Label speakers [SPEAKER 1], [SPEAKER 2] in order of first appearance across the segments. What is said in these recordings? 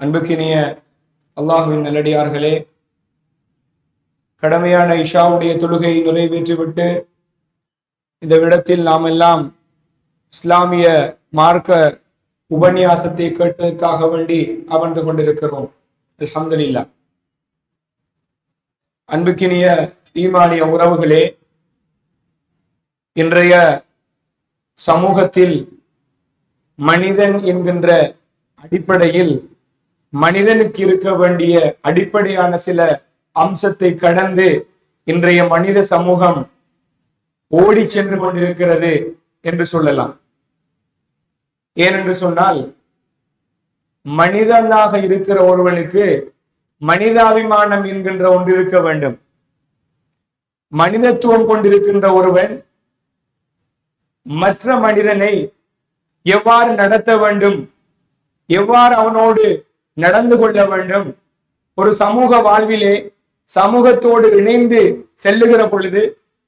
[SPEAKER 1] அன்புக்கினிய அல்லாஹுவின் நல்லடியார்களே கடமையான இஷாவுடைய தொழுகையை நிறைவேற்றிவிட்டு இந்த விடத்தில் நாம் எல்லாம் இஸ்லாமிய மார்க்க உபன்யாசத்தை கேட்டதற்காக வேண்டி அமர்ந்து கொண்டிருக்கிறோம். அலமதுல்லா அன்புக்கினிய ஈமானிய உறவுகளே இன்றைய சமூகத்தில் மனிதன் என்கின்ற அடிப்படையில் மனிதனுக்கு இருக்க வேண்டிய அடிப்படையான சில அம்சத்தை கடந்து இன்றைய மனித சமூகம் ஓடி சென்று கொண்டிருக்கிறது என்று சொல்லலாம். ஏனென்று சொன்னால் மனிதனாக இருக்கிற ஒருவனுக்கு மனிதாபிமானம் என்கின்ற ஒன்று இருக்க வேண்டும். மனிதத்துவம் கொண்டிருக்கின்ற ஒருவன் மற்ற மனிதனை எவ்வாறு நடத்த வேண்டும் எவ்வாறு அவனோடு நடந்து கொள்ள வேண்டும். ஒரு சமூக வாழ்விலே சமூகத்தோடு இணைந்து செல்லுகிற பொழுது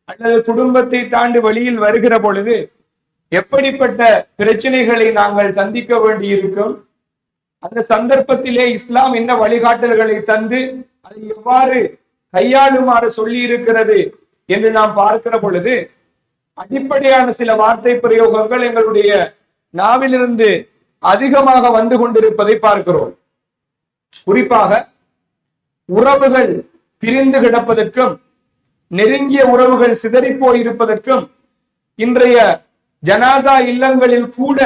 [SPEAKER 1] அல்லது குடும்பத்தை தாண்டி வழியில் வருகிற பொழுது எப்படிப்பட்ட பிரச்சனைகளை நாங்கள் சந்திக்க வேண்டி இருக்கும் அந்த சந்தர்ப்பத்திலே இஸ்லாம் என்ன வழிகாட்டல்களை தந்து அதை எவ்வாறு கையாளுமாறு சொல்லி இருக்கிறது என்று நாம் பார்க்கிற பொழுது அடிப்படையான சில வார்த்தை பிரயோகங்கள் எங்களுடைய நாவிலிருந்து அதிகமாக வந்து கொண்டிருப்பதை பார்க்கிறோம். குறிப்பாக உறவுகள் பிரிந்து கிடப்பதற்கும் நெருங்கிய உறவுகள் சிதறி போயிருப்பதற்கும் இன்றைய ஜனாசா இல்லங்களில் கூட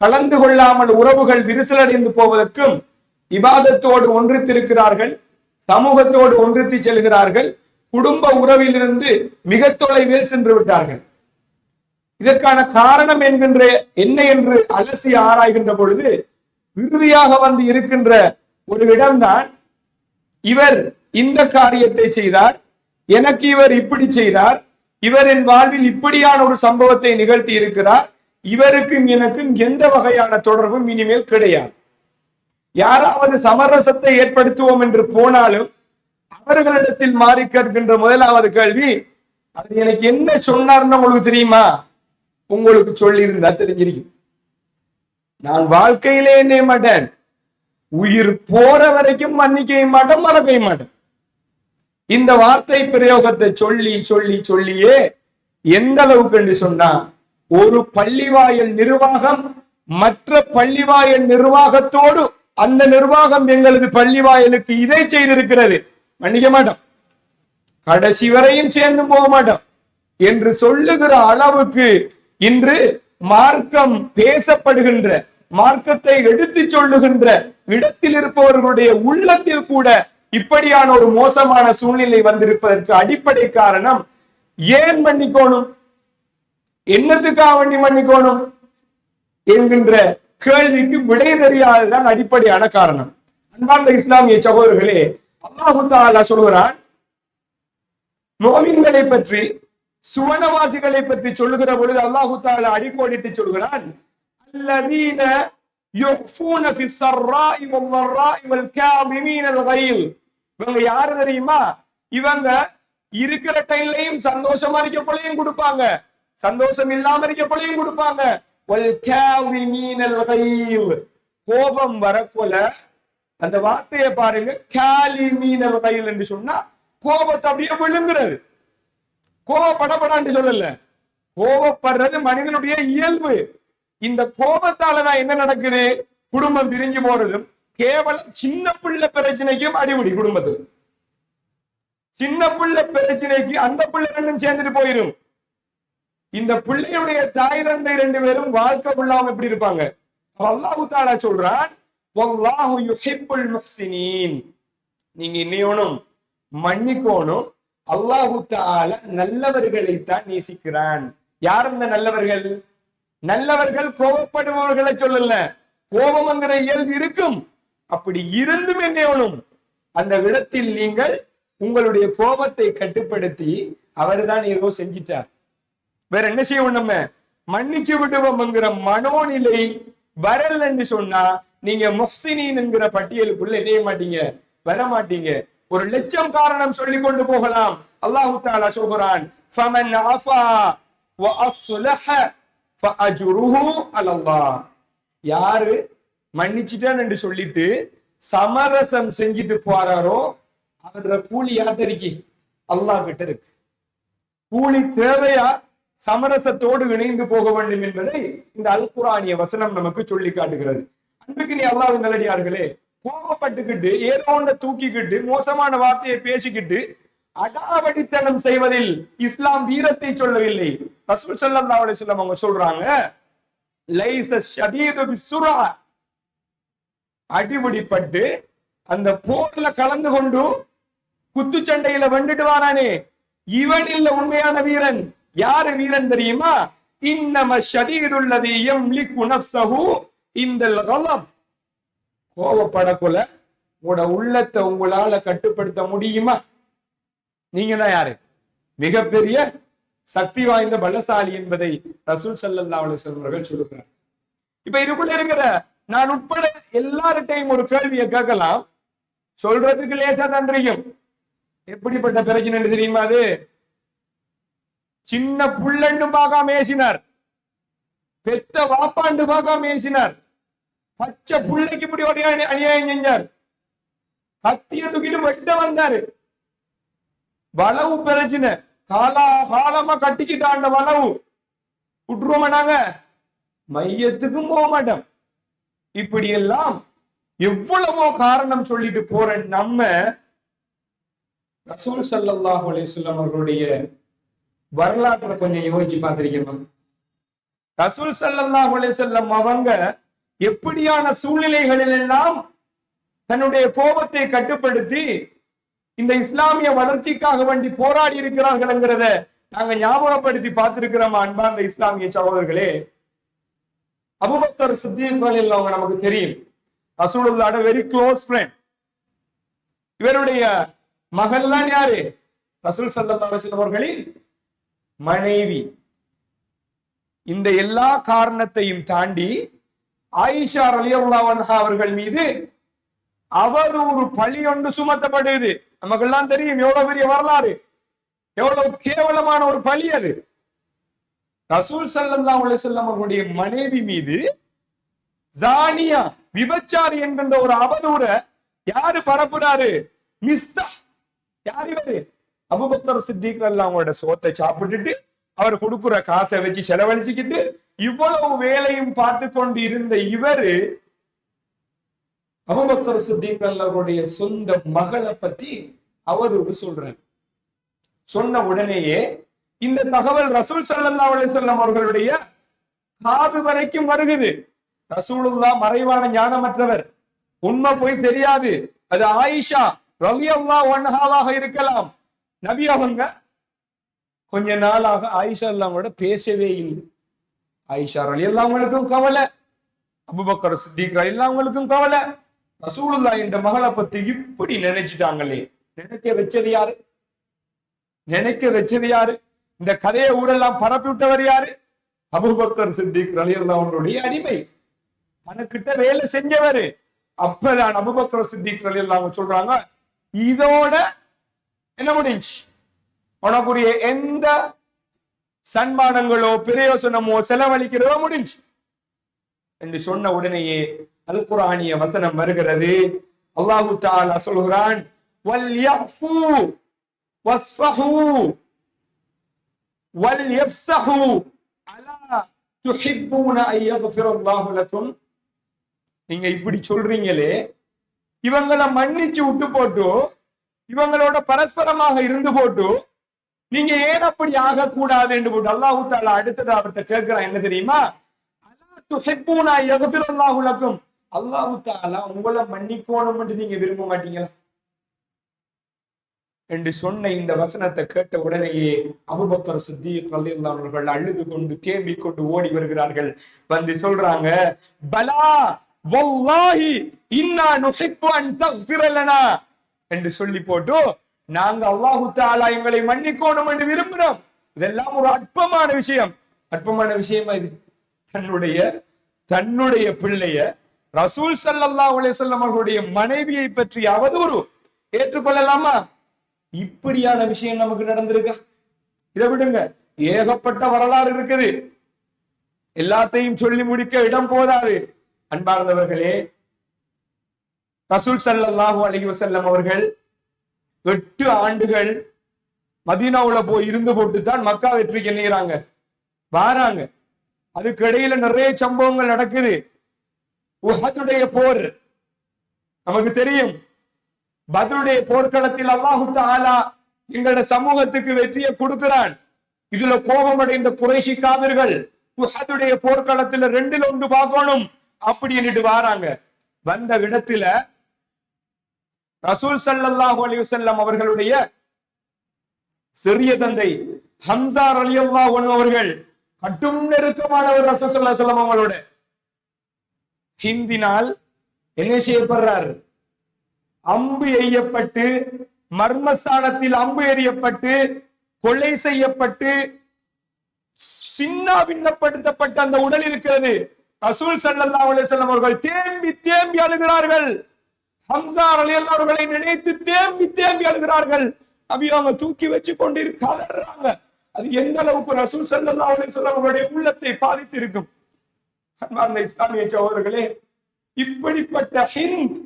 [SPEAKER 1] கலந்து கொள்ளாமல் உறவுகள் விரிசலடைந்து போவதற்கும் இபாதத்தோடு ஒன்றித்திருக்கிறார்கள் சமூகத்தோடு ஒன்றித்து செல்கிறார்கள் குடும்ப உறவிலிருந்து மிக தொலைவில் சென்று விட்டார்கள். இதற்கான காரணம் என்கின்ற என்ன என்று அலசி ஆராய்கின்ற பொழுது இறுதியாக வந்து இருக்கின்ற ஒரு இடம்தான் இவர் இந்த காரியத்தை செய்தார் எனக்கு இவர் இப்படி செய்தார் இவர் என் வாழ்வில் இப்படியான ஒரு சம்பவத்தை நிகழ்த்தி இருக்கிறார் இவருக்கும் எனக்கும் எந்த வகையான தொடர்பும் இனிமேல் கிடையாது. யாராவது சமரசத்தை ஏற்படுத்துவோம் என்று போனாலும் அவர்களிடத்தில் மாறி கேட்கின்ற முதலாவது கேள்வி அது எனக்கு என்ன சொன்னார்னு உங்களுக்கு தெரியுமா? உங்களுக்கு சொல்லி இருந்தா தெரிஞ்சிருக்கும். நான் வாழ்க்கையிலே என்னே மாட்டேன் உயிர் போற வரைக்கும் மன்னிக்கவே மாட்டோம் மறக்கவே மாட்டோம். இந்த வார்த்தை பிரயோகத்தை சொல்லி சொல்லி சொல்லியே எந்த அளவுக்கு என்று சொன்னா ஒரு பள்ளிவாயல் நிர்வாகம் மற்ற பள்ளிவாயல் நிர்வாகத்தோடு அந்த நிர்வாகம் எங்களது பள்ளிவாயலுக்கு இதை செய்திருக்கிறது. மன்னிக்க மாட்டோம். கடைசி வரையும் சேர்ந்து போக மாட்டோம். என்று சொல்லுகிற அளவுக்கு இன்று மார்க்கம் பேசப்படுகின்ற மார்க்கத்தை எடுத்து சொல்லுகின்ற இடத்தில் இருப்பவர்களுடைய உள்ளத்தில் கூட இப்படியான ஒரு மோசமான சூழ்நிலை வந்திருப்பதற்கு அடிப்படை காரணம் ஏன் மன்னிக்கோணும்? என்னத்துக்காக வண்டி மன்னிக்கோணும்? என்கின்ற கேள்விக்கு விடை தெரியாததுதான் அடிப்படையான காரணம். அன்பார்ந்த இஸ்லாமிய சகோதரர்களே அல்லாஹு தாலா சொல்கிறான் நோவின்களை பற்றி சுவனவாசிகளை பற்றி சொல்லுகிற பொழுது அல்லாஹு தாலா அடிக்கோடிட்டு சொல்கிறான் الذين يخفون في السراء والضراء والكاظمين الغيظ. இவங்க யாரு தெரியுமா? இவங்க இருக்கிற டைம்லயும் சந்தோஷமா இருக்கப்பளையும் கொடுப்பாங்க. சந்தோஷம் இல்லாம இருக்கப்பளையும் கொடுப்பாங்க. கோபம் வரக்குல. அந்த வார்த்தையை பாருங்க. கேலி மீனல் கையில் என்று சொன்னா கோபத்தை அப்படியே விழுங்குறது கோபப்படப்படான்னு சொல்லல. கோபப்படுறது மனிதனுடைய இயல்பு. இந்த கோபத்தாலதான் என்ன நடக்குது? குடும்பம் பிரிஞ்சு போறதும் கேவலம் சின்ன பிள்ளை பிரச்சனைக்கும் அடிபடி குடும்பத்தில். சின்ன பிள்ளை பிரச்சனைக்கு அந்த பிள்ளை ரெண்டும் சேர்ந்துட்டு போயிரும். இந்த பிள்ளையுடைய தாய் தந்தை ரெண்டு பேரும் வாழ்க்கை கொள்ளாம எப்படி இருப்பாங்க? அல்லாஹு தாலா சொல்றான் நீங்க இன்னையோனும் மன்னிக்கோணும். அல்லாஹு தால நல்லவர்களைத்தான் நேசிக்கிறான். யார் இந்த நல்லவர்கள்? நல்லவர்கள் கோபப்படுபவர்களை சொல்லல கோபம்ங்கிற இயல்பு இருக்கும். அப்படி இருந்தும் என்னும் அந்த விடத்தில் நீங்கள் உங்களுடைய கோபத்தை கட்டுப்படுத்தி அவர்தான் ஏதோ செஞ்சிட்டார். வேற என்ன செய்வோம் நம்ம? மன்னிச்சு விடுவோம்ங்கிற மனோநிலை வரலன்னு சொன்னா நீங்க முஹ்சினின் என்கிற பட்டியலுக்குள்ள இணைய மாட்டீங்க. வர மாட்டீங்க. ஒரு லட்சம் காரணம் சொல்லி கொண்டு போகலாம். அல்லாஹு தாலா சொல்கிறான் ஃபமன் யாரு? மன்னிச்சிட்டேன் என்று சொல்லிட்டு சமரசம் செஞ்சுட்டு போறாரோ அவரோட கூலி யாத்திரிக்கு அல்லாஹ் கிட்ட இருக்கு. கூலி தேவையா? சமரசத்தோடு இணைந்து போக வேண்டும் என்பதை இந்த அல் குரானிய வசனம் நமக்கு சொல்லி காட்டுகிறது. அன்புக்கு நீ அல்லாஹ் நல்லடியார்களே கோபப்பட்டுக்கிட்டு ஏதோ ஒன்றை தூக்கிக்கிட்டு மோசமான வார்த்தையை பேசிக்கிட்டு அடாவடித்தனம் செய்வதில் இஸ்லாம் வீரத்தை சொல்லவில்லை. ரசூல் சல்லா அலி சொல்லம் அவங்க சொல்றாங்க லைஸ அடிபடிப்பட்டு அந்த போர்ல கலந்து கொண்டு குத்துச்சண்டையில வந்துட்டு வாரானே. இவன் இல்ல உண்மையான வீரன். யாரு வீரன் தெரியுமா? இன்னம ஷதீதுல்லதி எம் லி இந்தல் இந்த கோபப்படக்குள்ள உங்களோட உள்ளத்தை உங்களால கட்டுப்படுத்த முடியுமா? நீங்க தான் யாரு? மிகப்பெரிய சக்தி வாய்ந்த பலசாலி என்பதை ரசூல் ஸல்லல்லாஹு அலைஹி அவர்கள் சொல்லுகிறார். இப்ப இதுக்குள்ள இருக்கிற நான் உட்பட எல்லார்ட்டையும் ஒரு கேள்வியை கேட்கலாம். சொல்றதுக்கு லேசா தான் எப்படிப்பட்ட பிரச்சனை தெரியுமா அது? சின்ன புள்ளண்டு பார்க்காம ஏசினார். பெத்த வாப்பாண்டு பார்க்காம ஏசினார். பச்சை புள்ளைக்கு இப்படி ஒரு அநியாயம் செஞ்சார். கத்திய தூக்கிட்டு வெட்ட வந்தாரு. வளவு பிரச்சனை. காலா காலமா கட்டிக்கிட்டாண்ட வளவு விட்டுருவோமா நாங்க? மையத்துக்கும் போக மாட்டோம். இப்படி எல்லாம் எவ்வளவோ காரணம் சொல்லிட்டு போற நம்ம ரசூல் சல்லாஹ் அலிஸ்லாம் அவர்களுடைய வரலாற்றை கொஞ்சம் யோசிச்சு பார்த்திருக்கணும். ரசூல் சல்லாஹ் அலிசல்லம் அவங்க எப்படியான சூழ்நிலைகளில் எல்லாம் தன்னுடைய கோபத்தை கட்டுப்படுத்தி இந்த இஸ்லாமிய வளர்ச்சிக்காக வேண்டி போராடி இருக்கிறார்கள்ங்கிறத நாங்க ஞாபகப்படுத்தி பார்த்திருக்கிறோம் அன்பார்ந்த இஸ்லாமிய சகோதரர்களே? அபுபக்கர் சித்திக் அவங்க நமக்கு தெரியும். ரசூலுல்லாஹ்ட வெரி க்ளோஸ் ஃப்ரெண்ட் இவருடைய மகள் தான் யாரு? ரசூல் சல்லல்லாஹு அவர்களின் மனைவி. இந்த எல்லா காரணத்தையும் தாண்டி ஆயிஷா அலியுல்லா அவர்கள் மீது அவர் ஒரு பழி ஒன்று சுமத்தப்படுது. நமக்கு எல்லாம் தெரியும் எவ்வளவு பெரிய வரலாறு. எவ்வளவு கேவலமான ஒரு பழி அது. ரசூல் ஸல்லல்லாஹு உள்ள செல்லம் அவர்களுடைய மனைவி மீது ஜானியா விபச்சாரி என்கின்ற ஒரு அவதூற யாரு பரப்புறாரு? மிஸ்தா. யார் இவரு? அபுபக்கர் சித்திக் அவங்களோட சோத்தை சாப்பிட்டுட்டு அவர் கொடுக்குற காசை வச்சு செலவழிச்சுக்கிட்டு இவ்வளவு வேலையும் பார்த்து கொண்டு இருந்த இவரு அபுபக்கர் சித்திக் அவருடைய சொந்த மகளை பத்தி அவதூறு சொல்றாரு. சொன்ன உடனேயே இந்த தகவல் ரசூல் சல்லா அலைஹி அவர்களுடைய காது வரைக்கும் வருகுது. ரசூலுல்லா மறைவான ஞானமற்றவர். உண்மை போய் தெரியாது. அது ஆயிஷா ரலியல்லாஹு அன்ஹாவாக இருக்கலாம். நபி அவங்க கொஞ்ச நாளாக ஆயிஷா அல்லாமோட பேசவே இல்லை. ஆயிஷா ரலி அவங்களுக்கும் கவலை. அபுபக்கர் சித்திக் ரலி அல்லாமலுக்கும் கவலை. ரசூலுல்லா இந்த மகளை பத்தி இப்படி நினைச்சிட்டாங்களே. நினைக்க வச்சது யாரு? நினைக்க வச்சது யாரு? இந்த கதையை ஊரெல்லாம் பரப்பி விட்டவர் யாரு? அபுபக்தர் சித்திக் ரலியல்லா அவனுடைய அடிமை. தனக்கிட்ட வேலை செஞ்சவரு. அப்பதான் அபுபக்தர் சித்திக் ரலியல்லா அவங்க சொல்றாங்க இதோட என்ன முடிஞ்சு? உனக்குரிய எந்த சன்மானங்களோ பிரயோசனமோ செலவழிக்கிறதோ முடிஞ்சு. என்று சொன்ன உடனேயே அல் குரானிய வசனம் வருகிறது. அல்லாஹு தாலா சொல்கிறான் நீங்க இப்படி சொல்றீங்களே இவங்களை மன்னிச்சு விட்டு போட்டு இவங்களோட பரஸ்பரமாக இருந்து போட்டு நீங்க ஏன் அப்படி ஆகக்கூடாது என்று போட்டு அல்லாஹு தாலா அடுத்தது அவர்கிட்ட கேட்கிறான். என்ன தெரியுமா? அலா துஹிப்பூனா அன் லக்கும். அல்லாஹு தாலா உங்களை மன்னிக்கோணும் என்று நீங்க விரும்ப மாட்டீங்களா? என்று சொன்ன இந்த வசனத்தை கேட்ட உடனேயே அபுபக்கர் சித்திக் அவர்கள் அழுது கொண்டு தேம்பிக் கொண்டு ஓடி வருகிறார்கள். வந்து சொல்றாங்க பலா வல்லாஹி இன்னா நுசிப்பு அன் தக்ஃபிரலனா என்று சொல்லி போட்டு நாங்க அல்லாஹு தாலா எங்களை மன்னிக்கோணும் என்று விரும்புறோம். இதெல்லாம் ஒரு அற்பமான விஷயம். அற்பமான விஷயமா இது? தன்னுடைய தன்னுடைய பிள்ளைய ரசூல் ஸல்லல்லாஹு அலைஹி வஸல்லம் அவர்களுடைய மனைவியை பற்றி அவதூறு ஏற்றுக்கொள்ளலாமா? இப்படியான விஷயம் நமக்கு நடந்திருக்கா? இதை விடுங்க. ஏகப்பட்ட வரலாறு இருக்குது. எல்லாத்தையும் சொல்லி முடிக்க இடம் போதாது. அன்பார்ந்தவர்களே ரசூல் ஸல்லல்லாஹு அலி வசல்லம் அவர்கள் எட்டு ஆண்டுகள் மதீனாவுல போய் இருந்து போட்டு தான் மக்கா வெற்றிக்கு எண்ணுகிறாங்க. வாராங்க. அதுக்கு இடையில நிறைய சம்பவங்கள் நடக்குது. உஹதுடைய போர். நமக்கு தெரியும். பத்ருடைய போர்க்களத்தில் அல்லாஹு ஆலா எங்களோட சமூகத்துக்கு வெற்றியை கொடுக்கிறான். இதுல கோபமடைந்த குறைஷி காதர்கள் உஹதுடைய போர்க்களத்துல ரெண்டுல ஒன்று பார்க்கணும். அப்படின்னுட்டு வாராங்க. வந்த இடத்துல ரசூல் ஸல்லல்லாஹு அலைஹி வஸல்லம் அவர்களுடைய சிறிய தந்தை ஹம்சா அலி அன்ஹு அவர்கள் கட்டும் நெருக்கமானவர் ரசூல் சல்லா அலைஹி அவங்களோட. ஹிந்தினால் என்ன செய்யப்படுறார்? அம்பு எய்யப்பட்டு மர்மஸ்தானத்தில் அம்பு எறியப்பட்டு கொலை செய்யப்பட்டு சின்ன பின்னப்படுத்தப்பட்ட அந்த உடல் இருக்கிறது. ரசூல் சல்லல்லா அலைஹி அவர்கள் தேம்பி தேம்பி அழுகிறார்கள். ஹம்சா அலி அவர்களை நினைத்து தேம்பி தேம்பி அழுகிறார்கள். நபி அவங்க தூக்கி வச்சு கொண்டு கலர்றாங்க அது எந்த அளவுக்கு ரசூல் சல்லல்லா அலைஹி வஸல்லம் அவர்களுடைய உள்ளத்தை பாதித்து இருக்கும் அன்பார்ந்த இஸ்லாமிய சகோதரர்களே இப்படிப்பட்ட ஹிந்த்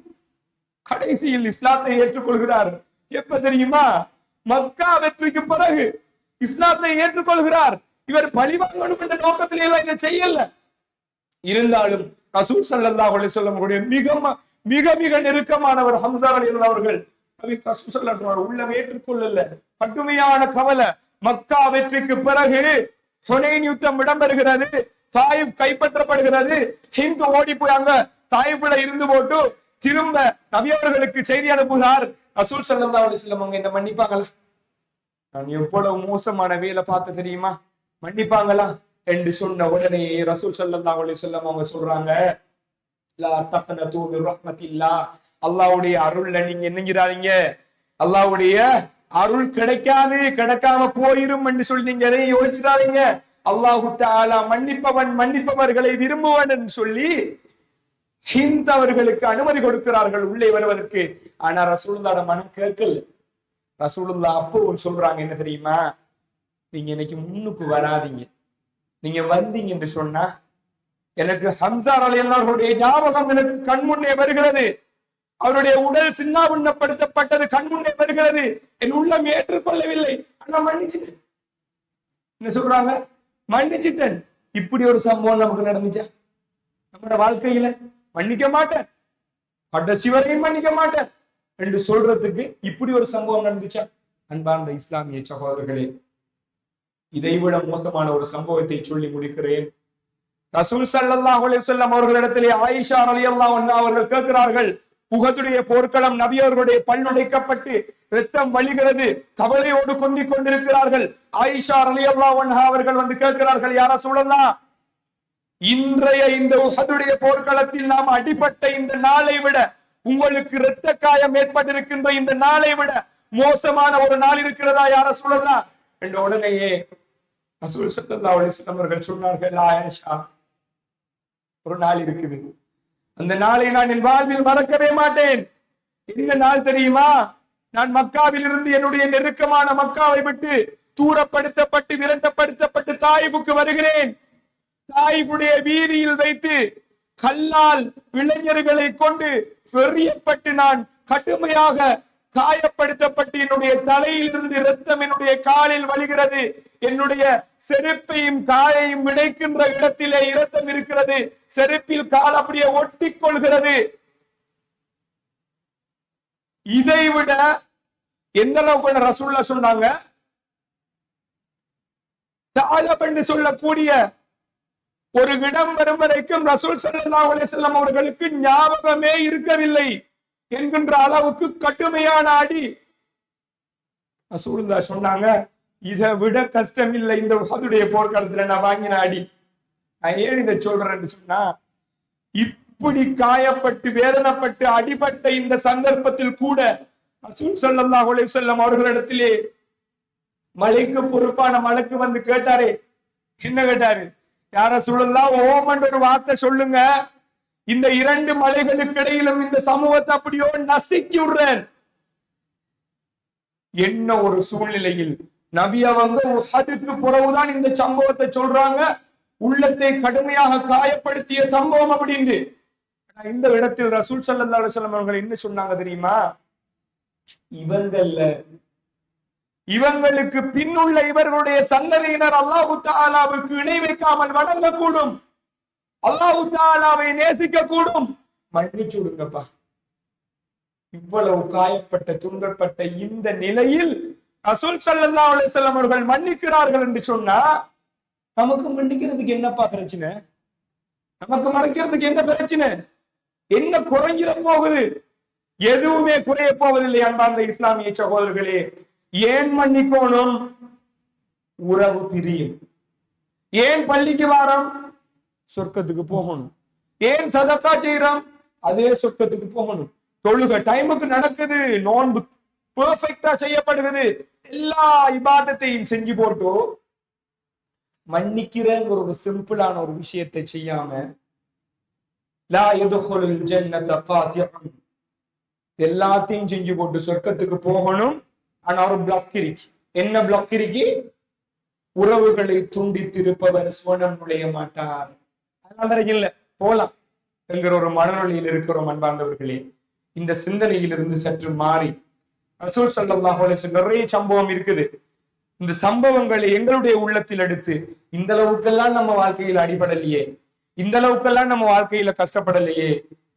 [SPEAKER 1] கடைசியில் இஸ்லாத்தை ஏற்றுக்கொள்கிறார். எப்ப தெரியுமா? மக்கா வெற்றிக்கு பிறகு இஸ்லாத்தை ஏற்றுக்கொள்கிறார். இவர் பழிவாங்கணும் என்ற நோக்கத்திலே எல்லாம் இதை செய்யல. இருந்தாலும் கசூர் சல்லல்லா அலி வஸல்லம் மிக மிக மிக நெருக்கமானவர் ஹம்சா அலி அவர்கள் கசூர் ரசூல் உள்ளம் ஏற்றுக்கொள்ளல. கடுமையான கவலை. மக்கா வெற்றிக்கு பிறகு ஹுனைன் யுத்தம் இடம்பெறுகிறது. தாயிப் கைப்பற்றப்படுகிறது. ஹிந்து ஓடி போயாங்க தாயிப்புல இருந்து போட்டு திரும்ப நவியவர்களுக்கு செய்தி அனுப்புகிறார். ரசூல் ஸல்லல்லாஹு அலைஹி அவங்க என்ன மன்னிப்பாங்களா? நான் எவ்வளவு மோசமான வேலை பார்த்து தெரியுமா? மன்னிப்பாங்களா? என்று சொன்ன உடனே ரசூல் ஸல்லல்லாஹு அலைஹி அவங்க சொல்றாங்க. அல்லாவுடைய அருள்ல நீங்க என்னங்கிறாதீங்க அல்லாவுடைய அருள் கிடைக்காது கிடைக்காம போயிரும் என்று சொல்லி நீங்க எதையும் யோசிச்சிடாதீங்க. அல்லாஹு தாலா மன்னிப்பவன் மன்னிப்பவர்களை விரும்புவன் என்று சொல்லி ஹிந்த் அவர்களுக்கு அனுமதி கொடுக்கிறார்கள் உள்ளே வருவதற்கு. ஆனா ரசூலுல்லாட மனம் கேட்கல. ரசூலுல்லா அப்பவும் சொல்றாங்க என்ன தெரியுமா? நீங்க இன்னைக்கு முன்னுக்கு வராதீங்க. நீங்க வந்தீங்க என்று சொன்னா எனக்கு ஹம்சார் அலையல்லார்களுடைய ஞாபகம் எனக்கு கண்முன்னே வருகிறது. அவருடைய உடல் சின்னாபின்னப்படுத்தப்பட்டது கண்முன்னே வருகிறது. என் உள்ளம் ஏற்றுக்கொள்ளவில்லை. ஆனா மன்னிச்சிட்டேன். என்ன சொல்றாங்க? மன்னிச்சிட்டேன். இப்படி ஒரு சம்பவம் நமக்கு நடந்துச்சா? நம்மளோட வாழ்க்கையில மன்னிக்க மாட்டேன். கடைசி வரையும் மன்னிக்க மாட்டேன். என்று சொல்றதுக்கு இப்படி ஒரு சம்பவம் நடந்துச்சா? அன்பார்ந்த இஸ்லாமிய சகோதரர்களே இதைவிட மோசமான ஒரு சம்பவத்தை சொல்லி முடிக்கிறேன். ரசூல் சல்லாஹ் அலி வஸல்லம் அவர்களிடத்திலே ஆயிஷா அலி அல்லா அவர்கள் கேட்கிறார்கள் முகத்துடைய போர்க்களம் நபியவர்களுடைய பல்லுடைக்கப்பட்டு ரத்தம் வழிகிறது. கவலையோடு கொண்டிக் கொண்டிருக்கிறார்கள். ஆயிஷா ரலியல்லாஹு அன்ஹா அவர்கள் வந்து கேட்கிறார்கள் யாரா சொல்லலாம் இன்றைய இந்த உகதுடைய போர்க்களத்தில் நாம் அடிபட்ட இந்த நாளை விட உங்களுக்கு இரத்த காயம் ஏற்பட்டிருக்கின்ற இந்த நாளை விட மோசமான ஒரு நாள் இருக்கிறதா யார சொல்லலாம் என்ற உடனேயே ரசூல் ஸல்லல்லாஹு அலைஹி அவர்கள் சொன்னார்கள் ஆயிஷா ஒரு நாள் இருக்குது. அந்த நாளை நான் என் வாழ்வில் மறக்கவே மாட்டேன். என்ன நாள் தெரியுமா? நான் மக்காவில் இருந்து என்னுடைய நெருக்கமான மக்காவை விட்டு தூரப்படுத்தப்பட்டு விரட்டப்படுத்தப்பட்டு தாயிபுக்கு வருகிறேன். தாயிபுடைய வீதியில் வைத்து கல்லால் இளைஞர்களை கொண்டு வெறியப்பட்டு நான் கடுமையாக காயப்படுத்தப்பட்டு என்னுடைய தலையில் இருந்து ரத்தம் என்னுடைய காலில் வழிகிறது. என்னுடைய செருப்பையும் காயையும் விடைக்கின்ற இடத்திலே இரத்தம் இருக்கிறது. செருப்பில் கால் அப்படியே ஒட்டி கொள்கிறது இதை விட எந்த அளவுக்கு ரசூல்லா சொன்னாங்க? தாலப் என்று சொல்லக்கூடிய ஒரு இடம் வரும் வரைக்கும் ரசூல் ஸல்லல்லாஹு அலைஹி வஸல்லம் அவர்களுக்கு ஞாபகமே இருக்கவில்லை. என்கின்ற அளவுக்கு கடுமையான அடி. ரசூலுல்லா சொன்னாங்க இதை விட கஷ்டம் இல்லை. இந்த உஹதுடைய போர்க்களத்துல நான் வாங்கின அடி. நான் ஏன் இதை சொல்றேன்னு சொன்னா இப்படி காயப்பட்டு வேதனைப்பட்டு அடிபட்ட இந்த சந்தர்ப்பத்தில் கூட ரசூல் ஸல்லல்லாஹு அலைஹி செல்லம் அவர்களிடத்திலே மலைக்கு பொறுப்பான மலைக்கு வந்து கேட்டாரே. என்ன கேட்டாரு? யார சூழல்லாம் ஓமன்ற ஒரு வார்த்தை சொல்லுங்க. இந்த இரண்டு மலைகளுக்கு இடையிலும் இந்த சமூகத்தை அப்படியோ நசுக்கி விடுறேன் என்ன ஒரு சூழ்நிலையில் நபி அவங்க உஹதுக்கு பிறகுதான் இந்த சம்பவத்தை சொல்றாங்க. உள்ளத்தை கடுமையாக காயப்படுத்திய சம்பவம் அப்படின்னு இந்த இடத்தில் ரசூல் சல்லா அலுவலம் அவர்கள் என்ன சொன்னாங்க தெரியுமா? இவங்கல்ல இவங்களுக்கு பின்னுள்ள இவர்களுடைய சந்ததியினர் அல்லாஹு தாலாவுக்கு இணை வைக்காமல் வணங்கக்கூடும். அல்லாஹு தாலாவை நேசிக்க கூடும் மன்னிச்சு விடுங்கப்பா. இவ்வளவு காயப்பட்ட துன்பப்பட்ட இந்த நிலையில் ரசூல் ஸல்லல்லாஹு அலைஹி அவர்கள் மன்னிக்கிறார்கள் என்று சொன்னா நமக்கு மன்னிக்கிறதுக்கு என்னப்பா பிரச்சனை? நமக்கு மறைக்கிறதுக்கு என்ன பிரச்சனை? என்ன குறைஞ்சிட போகுது? எதுவுமே குறைய போவதில்லை அன்பார்ந்த இஸ்லாமிய சகோதரர்களே. ஏன் மன்னிக்கோணும்? உறவு பிரியும். ஏன் பள்ளிக்கு வாரம்? சொர்க்கத்துக்கு போகணும். ஏன் சதக்கா செய்யறோம் அதே சொர்க்கத்துக்கு போகணும். தொழுக டைமுக்கு நடக்குது. நோன்பு பெர்ஃபெக்டா செய்யப்படுகிறது. எல்லா இபாதத்தையும் செஞ்சு போட்டு மன்னிக்கிறேங்கிற ஒரு சிம்பிளான ஒரு விஷயத்தை செய்யாம லா எல்லாத்தையும் செஞ்சு போட்டு சொர்க்கத்துக்கு போகணும். ஆனா ஒரு பிளாக் இருக்கு. என்ன பிளாக் இருக்கு? உறவுகளை துண்டித்திருப்பவர் சுவனம் நுழைய மாட்டார். அதனால இல்லை போலாம். என்கிற ஒரு மனநிலையில் இருக்கிறோம் அன்பார்ந்தவர்களே இந்த சிந்தனையிலிருந்து சற்று மாறி ரசூல் ஸல்லல்லாஹு நிறைய சம்பவம் இருக்குது. இந்த சம்பவங்களை எங்களுடைய உள்ளத்தில் எடுத்து இந்த அளவுக்கெல்லாம் நம்ம வாழ்க்கையில அடிபடலையே இந்த அளவுக்கெல்லாம் நம்ம வாழ்க்கையில கஷ்டப்படலையே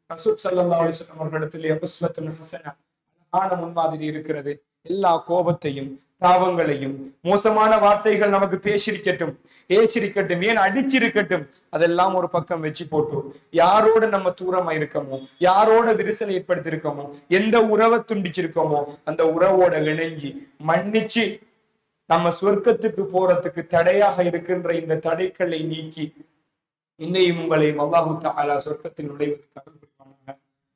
[SPEAKER 1] ரசூல் ஸல்லல்லாஹு அலைஹி அவர்களிடத்திலே ஹசனா அழகான முன்மாதிரி இருக்கிறது. எல்லா கோபத்தையும் தாபங்களையும் மோசமான வார்த்தைகள் நமக்கு பேசிருக்கட்டும் ஏசிருக்கட்டும் ஏன் அடிச்சிருக்கட்டும் அதெல்லாம் ஒரு பக்கம் வச்சு போட்டோம். யாரோட நம்ம தூரமா இருக்கோமோ யாரோட விரிசல் ஏற்படுத்தியிருக்கோமோ எந்த உறவை துண்டிச்சிருக்கோமோ அந்த உறவோட இணைஞ்சி மன்னிச்சு நம்ம சொர்க்கத்துக்கு போறதுக்கு தடையாக இருக்கின்ற இந்த தடைகளை நீக்கி இன்னையும் உங்களை அல்லாஹு தாலா சொர்க்கத்தில் நுழைவதற்கு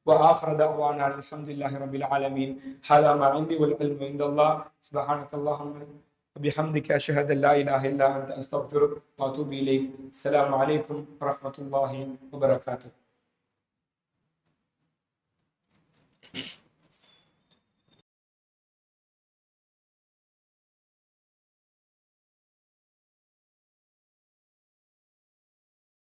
[SPEAKER 1] وآخر دعوانا الحمد لله رب العالمين. هذا ما عندي والعلم عند الله. سبحانك اللهم وبحمدك أشهد أن لا إله إلا أنت أستغفرك وأتوب إليك. السلام عليكم ورحمة الله وبركاته.